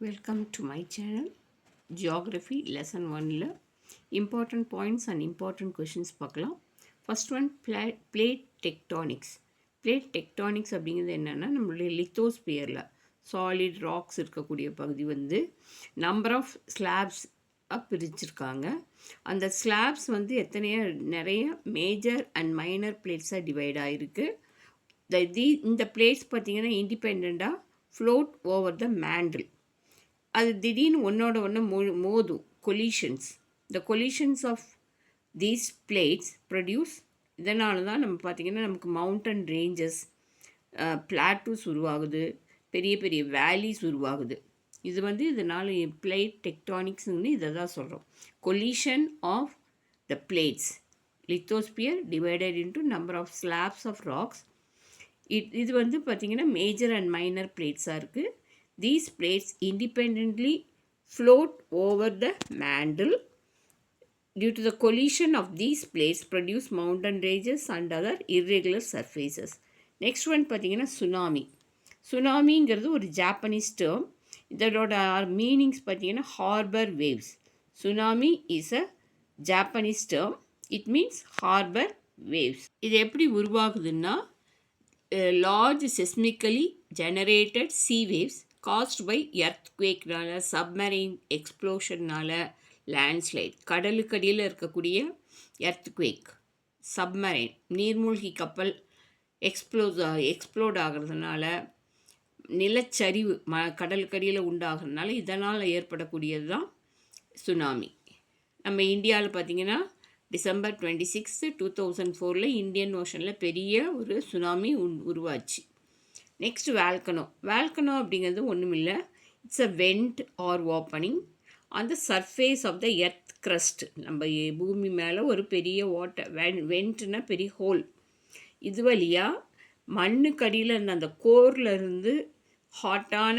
Welcome to my channel geography lesson ஒனில் important points and important questions பார்க்கலாம். First one play plate tectonics plate tectonics அப்படிங்கிறது என்னென்னா நம்மளுடைய லித்தோஸ்பியரில் solid rocks இருக்கக்கூடிய பகுதி வந்து நம்பர் ஆஃப் ஸ்லாப்ஸ் பிரிச்சிருக்காங்க. அந்த ஸ்லாப்ஸ் வந்து எத்தனையோ நிறைய மேஜர் அண்ட் மைனர் பிளேட்ஸாக டிவைட் ஆகிருக்கு த தி இந்த பிளேட்ஸ் பார்த்திங்கன்னா இண்டிபெண்ட்டாக ஃப்ளோட் ஓவர் த மேண்டில் அது திடீர்னு ஒன்றோட ஒன்று மோ மோதும். Collisions the collisions of these plates produce இதனால தான் நம்ம பார்த்திங்கன்னா நமக்கு மவுண்டன் ரேஞ்சஸ் பிளாட்டூஸ் உருவாகுது. பெரிய பெரிய வேலிஸ் உருவாகுது. இது வந்து இதனால் பிளேட் டெக்டானிக்ஸ்னு இதை தான் சொல்கிறோம் collision of the plates lithosphere divided into number of slabs of rocks it இது வந்து பார்த்திங்கன்னா மேஜர் அண்ட் மைனர் பிளேட்ஸாக இருக்குது these plates independently float over the mantle. Due to the collision of these plates produce mountain ranges and other irregular surfaces. Next one பார்த்தீங்கன்னா tsunami சுனாமிங்கிறது ஒரு Japanese term இதோட meanings பார்த்தீங்கன்னா harbour waves tsunami is a Japanese term it means harbour waves இது எப்படி உருவாகுதுன்னா large seismically generated sea waves caused by எர்த்குவேக்னால submarine எக்ஸ்ப்ளோஷன்னால் landslide கடலுக்கடியில் இருக்கக்கூடிய எர்த்குவேக் சப்மரைன் நீர்மூழ்கி கப்பல் எக்ஸ்ப்ளோஸ் எக்ஸ்ப்ளோட் ஆகிறதுனால நிலச்சரிவு ம கடலுக்கடியில் உண்டாகிறதுனால இதனால் ஏற்படக்கூடியது தான் சுனாமி நம்ம இந்தியாவில் பார்த்திங்கன்னா December twenty six two thousand ஃபோரில் இந்தியன் ஓஷனில் பெரிய ஒரு சுனாமி உன் உருவாச்சு. Next volcano. வேல்கனோ அப்படிங்கிறது ஒன்றும் இல்லை. It's a vent or opening on the surface of the earth crust நம்ம பூமி மேலே ஒரு பெரிய வாட்டர் வென் வெண்ட்னா பெரிய ஹோல் இது வழியாக மண்ணுக்கடியில் இருந்த அந்த கோரில் இருந்து ஹாட்டான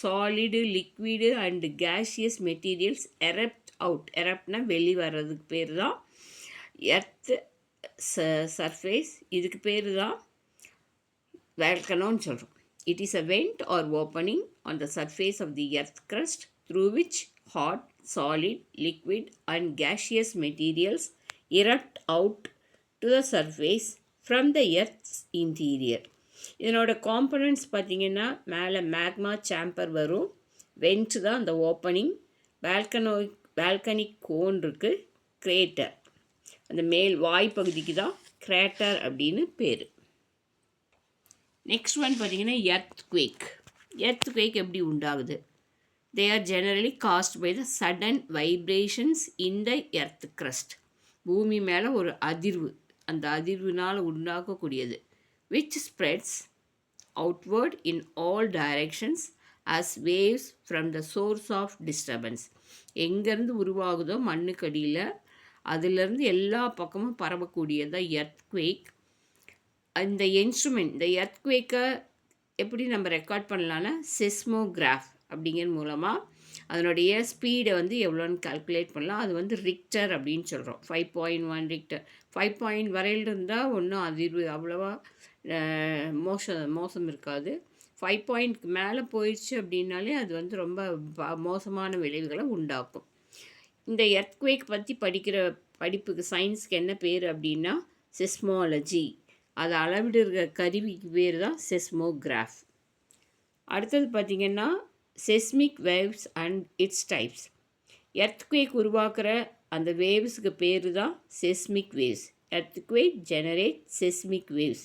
solid liquid and gaseous materials erupt out எரப்ட்னா வெளி வர்றதுக்கு பேர் தான் எர்த் ச சர்ஃபேஸ் இதுக்கு பேர் தான் வேல்கனோன்னு சொல்கிறோம் it is a vent or opening on the surface of the earth crust through which hot, solid, liquid and gaseous materials erupt out to the surface from the earth's interior. இதனோட components பார்த்திங்கன்னா மேலே magma chamber வரும். Vent தான் அந்த opening volcano volcanic cone இருக்குது crater அந்த மேல் வாய்ப்பகுதிக்கு தான் கிரேட்டர் அப்படின்னு பேர். நெக்ஸ்ட் ஒன் பார்த்தீங்கன்னா எர்த் குவேக் எர்த் குவேக் எப்படி உண்டாகுது? They are generally caused by the sudden vibrations in the earth crust பூமி மேலே ஒரு அதிர்வு. அந்த அதிர்வினால் உண்டாக்கக்கூடியது which spreads outward in all directions as waves from the source of disturbance எங்கேருந்து உருவாகுதோ மண்ணுக்கடியில் அதிலிருந்து எல்லா பக்கமும் பரவக்கூடியதாக எர்த் குவேக் இந்த இன்ஸ்ட்ருமெண்ட் இந்த எர்த்குவேக்கை எப்படி நம்ம ரெக்கார்ட் பண்ணலான்னா செஸ்மோகிராஃப் அப்படிங்கிற மூலமாக அதனுடைய ஸ்பீடை வந்து எவ்வளோன்னு கால்குலேட் பண்ணலாம். அது வந்து ரிக்டர் அப்படின்னு சொல்கிறோம் five point one Richter five point வரையில் இருந்தால் ஒன்றும் அதிர்வு அவ்வளோவா மோசம் மோசம் இருக்காது. ஃபைவ் பாயிண்ட்க்கு மேலே போயிடுச்சு அப்படின்னாலே அது வந்து ரொம்ப மோசமான விளைவுகளை உண்டாக்கும். இந்த எர்த்குவேக் பற்றி படிக்கிற படிப்புக்கு சயின்ஸ்க்கு என்ன பேர் அப்படின்னா செஸ்மாலஜி அதை அளவிடுகிற கருவிக்கு பேர் தான் செஸ்மோகிராஃப். அடுத்தது பார்த்திங்கன்னா seismic waves and its types earthquake உருவாக்குற அந்த வேவ்ஸுக்கு பேர் தான் seismic waves earthquake generate seismic waves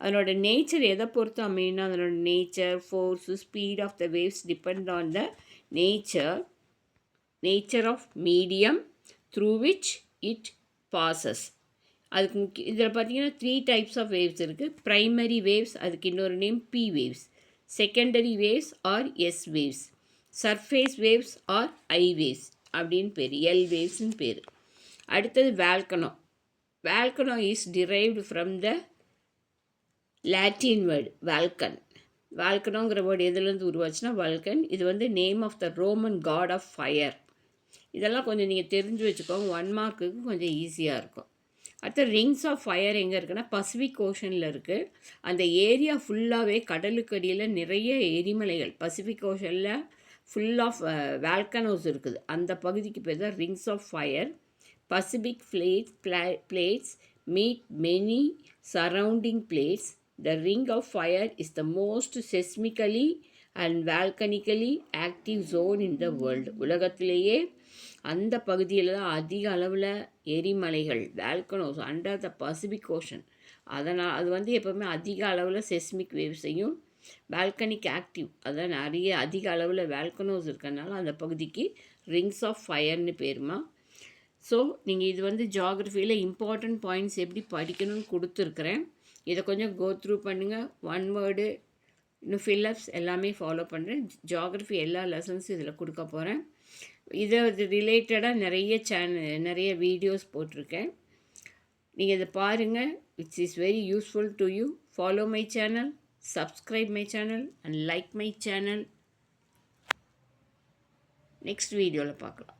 அதனோட நேச்சர் எதை பொறுத்து அமையும்னா அதனோட nature force speed of the waves depend on the nature nature of medium through which it passes அதுக்கு முக்கிய இதில் பார்த்தீங்கன்னா த்ரீ டைப்ஸ் ஆஃப் வேவ்ஸ் இருக்குது ப்ரைமரி வேவ்ஸ் அதுக்கு இன்னொரு name P waves secondary waves or S waves surface waves or I waves அப்படின்னு பேர். L வேவ்ஸ்னு பேர். அடுத்தது volcano volcano is derived from the Latin word Vulcan வேல்கனோங்கிற word எதுலேருந்து உருவாச்சுன்னா வல்கன் இது வந்து name of the Roman god of fire இதெல்லாம் கொஞ்சம் நீங்கள் தெரிஞ்சு வச்சுக்கோங்க. ஒன் மார்க்குக்கு கொஞ்சம் ஈஸியாக இருக்கும். அடுத்து ரிங்ஸ் ஆஃப் ஃபயர் எங்கே இருக்குன்னா பசிபிக் ஓஷனில் இருக்குது அந்த ஏரியா ஃபுல்லாகவே கடலுக்கு அடியில் நிறைய எரிமலைகள். பசிபிக் ஓஷனில் ஃபுல் ஆஃப் வேல்கனோஸ் இருக்குது. அந்த பகுதிக்கு பேர் தான் rings of fire Pacific plates plates meet many surrounding plates the ring of fire is the most seismically and volcanically active zone in the world உலகத்திலேயே அந்த பகுதியில் தான் அதிக அளவில் எரிமலைகள் volcanoes under the Pacific Ocean அதனால் அது வந்து எப்போவுமே அதிக அளவில் செஸ்மிக் வேவ்ஸையும் வேல்கனிக் ஆக்டிவ் அதான் நிறைய அதிக அளவில் வேல்கனோஸ் இருக்கிறனால அந்த பகுதிக்கு ரிங்ஸ் ஆஃப் ஃபயர்னு பேருமா. ஸோ நீங்கள் இது வந்து ஜாகிரஃபியில் இம்பார்ட்டண்ட் பாயிண்ட்ஸ் எப்படி படிக்கணும்னு கொடுத்துருக்குறேன். இதை கொஞ்சம் கோ த்ரூ பண்ணுங்கள் ஒன் வேர்டு இன்னும் ஃபில்லப்ஸ் எல்லாமே ஃபாலோ பண்ணுறேன் ஜாகிரஃபி எல்லா லெசன்ஸும் இதில் கொடுக்க போகிறேன் இதை ரிலேட்டடாக நிறைய சேனல் நிறைய வீடியோஸ் போட்டிருக்கேன். நீங்கள் இதை பாருங்கள் it's is very useful to you follow my channel subscribe my channel and like my channel next வீடியோவில் பார்க்கலாம்